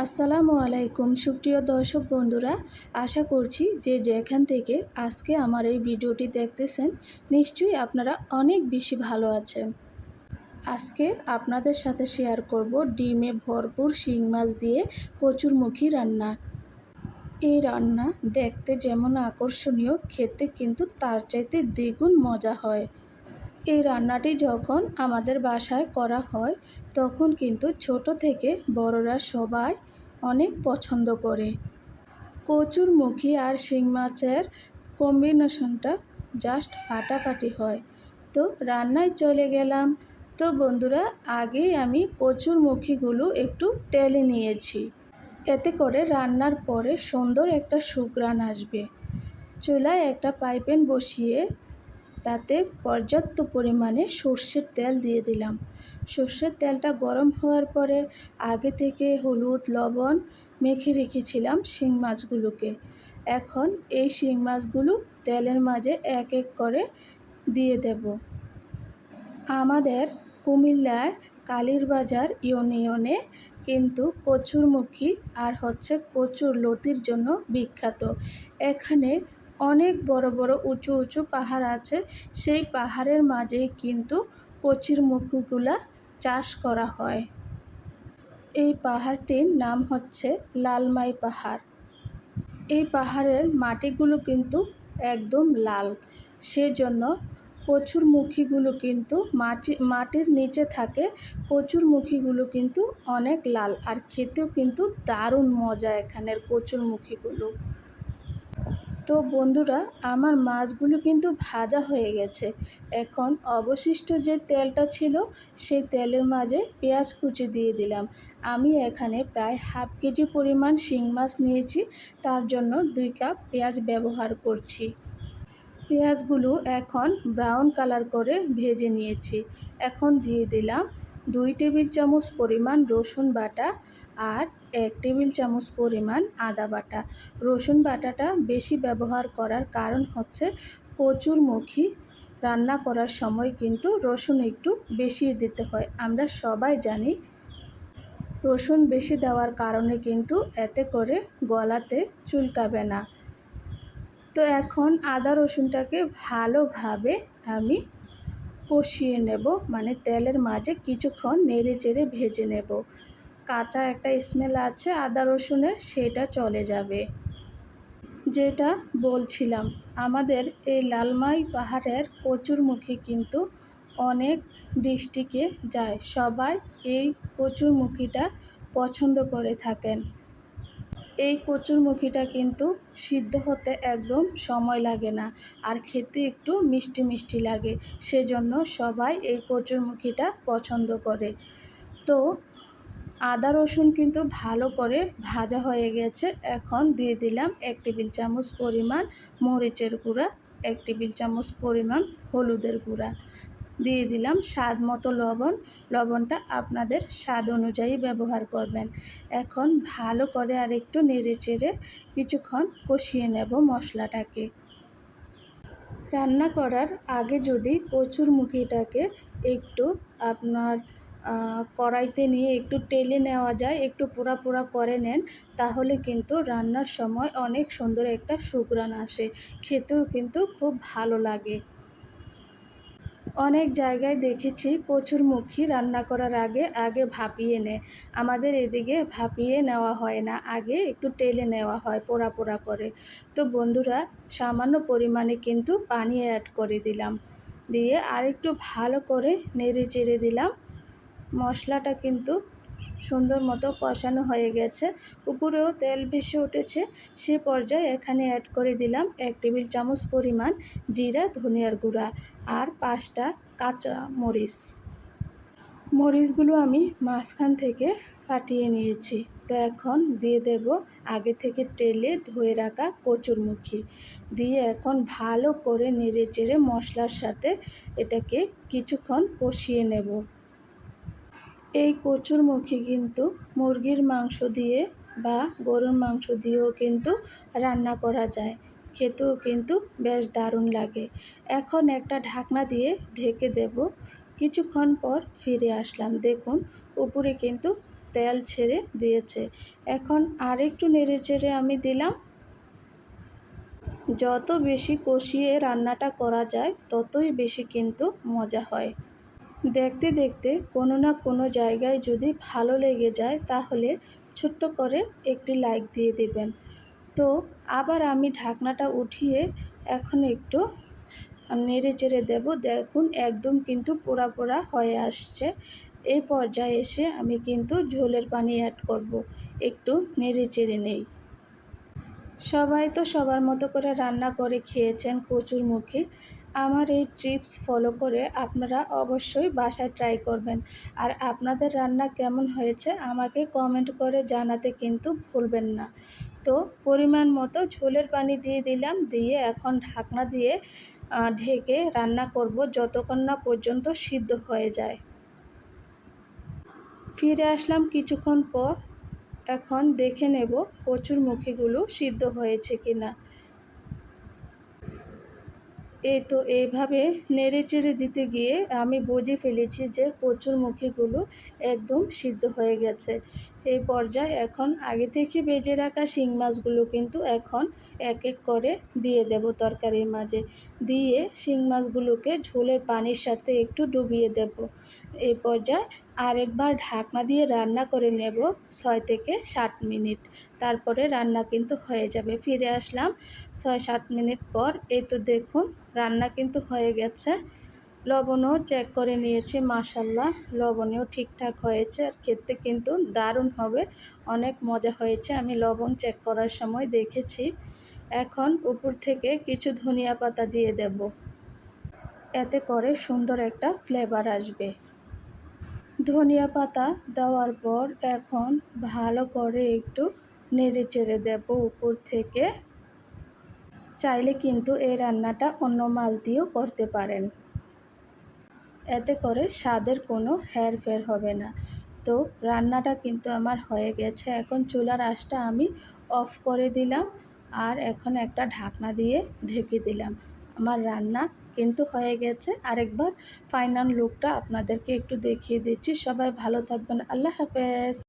আসসালামু আলাইকুম সুপ্রিয় দর্শক বন্ধুরা, আশা করছি যে যেখান থেকে আজকে আমার এই ভিডিওটি দেখতেছেন, নিশ্চয়ই আপনারা অনেক বেশি ভালো আছেন। আজকে আপনাদের সাথে শেয়ার করব ডিমে ভরপুর শিং মাছ দিয়ে কচুরমুখী রান্না। এই রান্না দেখতে যেমন আকর্ষণীয়, খেতে কিন্তু তার চাইতে দ্বিগুণ মজা হয়। এই রান্নাটি যখন আমাদের বাসায় করা হয়, তখন কিন্তু ছোট থেকে বড়রা সবাই অনেক পছন্দ করে। কচুর মুখী আর শিং মাছের কম্বিনেশনটা জাস্ট ফাটাফাটি হয়। তো রান্নায় চলে গেলাম। তো বন্ধুরা, আগেই আমি কচুর মুখিগুলো একটু টেলে নিয়েছি। এতে করে রান্নার পরে সুন্দর একটা সুগ্রান আসবে। চুলায় একটা পাইপেন বসিয়ে তাতে পর্যাপ্ত পরিমাণে সর্ষের তেল দিয়ে দিলাম। সর্ষের তেলটা গরম হওয়ার পরে আগে থেকে হলুদ, লবণ মেখে রেখেছিলাম শিং মাছগুলোকে। এখন এই শিং মাছগুলো তেলের মাঝে এক এক করে দিয়ে দেব। আমাদের কুমিল্লায় কালীরবাজার ইউনিয়নে কিন্তু কচুরমুখী আর হচ্ছে কচুর লতির জন্য বিখ্যাত। এখানে অনেক বড় বড় উঁচু উঁচু পাহাড় আছে। সেই পাহাড়ের মাঝেই কিন্তু কচির মুখগুলা চাষ করা হয়। এই পাহাড়টির নাম হচ্ছে লালমাই পাহাড়। এই পাহাড়ের মাটিগুলো কিন্তু একদম লাল। সেজন্য কচুর মুখিগুলো কিন্তু মাটি, মাটির নিচে থাকে কচুর মুখিগুলো কিন্তু অনেক লাল। আর খেতেও কিন্তু দারুণ মজা এখানের কচুর মুখিগুলো। তো বন্ধুরা, আমার মাছগুলো কিন্তু ভাজা হয়ে গেছে। এখন অবশিষ্ট যে তেলটা ছিল, সেই তেলের মাঝে পেঁয়াজ কুচি দিয়ে দিলাম। আমি এখানে প্রায় হাফ কেজি পরিমাণ শিং মাছ নিয়েছি, তার জন্য দুই কাপ পেঁয়াজ ব্যবহার করছি। পেঁয়াজগুলো এখন ব্রাউন কালার করে ভেজে নিয়েছি। এখন দিয়ে দিলাম দুই টেবিল চামচ পরিমাণ রসুন বাটা আর এক টেবিল চামচ পরিমাণ আদা বাটা। রসুন বাটাটা বেশি ব্যবহার করার কারণ হচ্ছে প্রচুর মুখী রান্না করার সময় কিন্তু রসুন একটু বেশি দিতে হয়। আমরা সবাই জানি রসুন বেশি দেওয়ার কারণে কিন্তু এতে করে গলাতে চুলকাবে না। তো এখন আদা রসুনটাকে ভালোভাবে আমি কষিয়ে নেব মানে তেলের মাঝে কিছুক্ষণ নেড়ে চেড়ে ভেজে নেব। কাঁচা একটা স্মেল আছে, আদা রসুনের, সেটা চলে যাবে। যেটা বলছিলাম, আমাদের এই লালমাই পাহাড়ের কচুরমুখী কিন্তু অনেক ডিস্ট্রিক্টে যায়। সবাই এই কচুরমুখীটা পছন্দ করে থাকেন। এই কচুরমুখীটা কিন্তু সিদ্ধ হতে একদম সময় লাগে না, আর খেতে একটু মিষ্টি মিষ্টি লাগে। সেজন্য সবাই এই কচুরমুখীটা পছন্দ করে। তো আদা, রসুন কিন্তু ভালো করে ভাজা হয়ে গেছে। এখন দিয়ে দিলাম এক টেবিল চামচ পরিমাণ মরিচের গুঁড়া, এক টেবিল চামচ পরিমাণ হলুদের গুঁড়া। দিয়ে দিলাম স্বাদ মতো লবণ। লবণটা আপনাদের স্বাদ অনুযায়ী ব্যবহার করবেন। এখন ভালো করে আর একটু নেড়ে চেড়ে কিছুক্ষণ কষিয়ে নেব মশলাটাকে। রান্না করার আগে যদি কচুর মুখিটাকে একটু আপনার কড়াইতে নিয়ে একটু টেলে নেওয়া যায়, একটু পোড়া পোড়া করে নেন, তাহলে কিন্তু রান্নার সময় অনেক সুন্দর একটা সুগ্রান আসে, খেতেও কিন্তু খুব ভালো লাগে। অনেক জায়গায় দেখেছি কচুরমুখী রান্না করার আগে আগে ভাপিয়ে নেয় আমাদের এদিকে ভাপিয়ে নেওয়া হয় না, আগে একটু টেলে নেওয়া হয় পোড়া পোড়া করে। তো বন্ধুরা, সামান্য পরিমাণে কিন্তু পানি অ্যাড করে দিলাম। দিয়ে আরেকটু ভালো করে নেড়ে চেড়ে দিলাম। মশলাটা কিন্তু সুন্দর মতো কষানো হয়ে গেছে। উপরেও তেল ভেসে উঠেছে। সে পর্যায়ে এখানে অ্যাড করে দিলাম এক টেবিল চামচ পরিমাণ জিরা, ধনিয়ার গুঁড়া আর পাঁচটা কাঁচা মরিচ। মরিচগুলো আমি মাঝখান থেকে ফাটিয়ে নিয়েছি। তো এখন দিয়ে দেব আগে থেকে টেলে ধুয়ে রাখা কচুরমুখী। দিয়ে এখন ভালো করে নেড়ে চেড়ে মশলার সাথে এটাকে কিছুক্ষণ কষিয়ে নেব। এই কচুর কচুরমুখী কিন্তু মুরগির মাংস দিয়ে বা গরুর মাংস দিয়েও কিন্তু রান্না করা যায়। খেতেও কিন্তু বেশ দারুণ লাগে। এখন একটা ঢাকনা দিয়ে ঢেকে দেব। কিছুক্ষণ পর ফিরে আসলাম। দেখুন, উপরে কিন্তু তেল ছেড়ে দিয়েছে। এখন আরেকটু নেড়ে চেড়ে আমি দিলাম। যত বেশি কষিয়ে রান্নাটা করা যায়, ততই বেশি কিন্তু মজা হয়। দেখতে দেখতে কোনো না কোনো জায়গায় যদি ভালো লেগে যায় তাহলে ছোট্ট করে একটি লাইক দিয়ে দেবেন। তো আবার আমি ঢাকনাটা উঠিয়ে এখন একটু নেড়ে চেড়ে দেবো। দেখুন একদম কিন্তু পোড়া পোড়া হয়ে আসছে। এই পর্যায়ে এসে আমি কিন্তু ঝোলের পানি অ্যাড করব। একটু নেড়ে চেড়ে নেই। সবাই তো সবার মতো করে রান্না করে খেয়েছেন কচুর মুখে। আমার এই ট্রিপস ফলো করে আপনারা অবশ্যই বাসায় ট্রাই করবেন। আর আপনাদের রান্না কেমন হয়েছে আমাকে কমেন্ট করে জানাতে কিন্তু ভুলবেন না। তো পরিমাণ মতো ঝোলের পানি দিয়ে দিলাম, দিয়ে এখন ঢাকনা দিয়ে ঢেকে রান্না করব যতক্ষণ না পর্যন্ত সিদ্ধ হয়ে যায়। ফিরে আসলাম কিছুক্ষণ পর, এখন দেখে নেব কচুর মুখিগুলো সিদ্ধ হয়েছে কিনা। এই তো এইভাবে নেড়ে চেড়ে দিতে গিয়ে আমি বুঝে ফেলেছি যে কচুর মুখিগুলো একদম সিদ্ধ হয়ে গেছে। এই পর্যায়ে এখন আগে থেকে বেজে রাখা শিং মাছগুলো কিন্তু এখন এক এক করে দিয়ে দেব তরকারির মাঝে। দিয়ে শিং মাছগুলোকে ঝোলের পানির সাথে একটু ডুবিয়ে দেব। এই পর্যায়ে আরেকবার ঢাকনা দিয়ে রান্না করে নেব ছয় থেকে ষাট মিনিট। তারপরে রান্না কিন্তু হয়ে যাবে। ফিরে আসলাম ছয় সাত মিনিট পর। এই তো দেখুন, রান্না কিন্তু হয়ে গেছে। লবণও চেক করে নিয়েছি মাসাল্লাহ লবণেও ঠিকঠাক হয়েছে আর খেতে কিন্তু দারুণ হবে, অনেক মজা হয়েছে। আমি লবণ চেক করার সময় দেখেছি, এখন উপর থেকে কিছু ধনিয়া পাতা দিয়ে দেব, এতে করে সুন্দর একটা ফ্লেভার আসবে। ধনিয়া পাতা দেওয়ার পর এখন ভালো করে একটু নেড়ে চেড়ে দেব উপর থেকে, চাইলে কিন্তু এই রান্নাটা অন্য মাছ দিয়েও করতে পারেন। এতে করে স্বাদের কোনো হেরফের হবে না। তো রান্নাটা কিন্তু আমার হয়ে গেছে। এখন চুলার আঁচটা আমি অফ করে দিলাম আর এখন একটা ঢাকনা দিয়ে ঢেকে দিলাম। আমার রান্না কিন্তু হয়ে গেছে। আরেকবার ফাইনাল লুকটা আপনাদেরকে একটু দেখিয়ে দিচ্ছি। সবাই ভালো থাকবেন। আল্লাহ হাফেজ।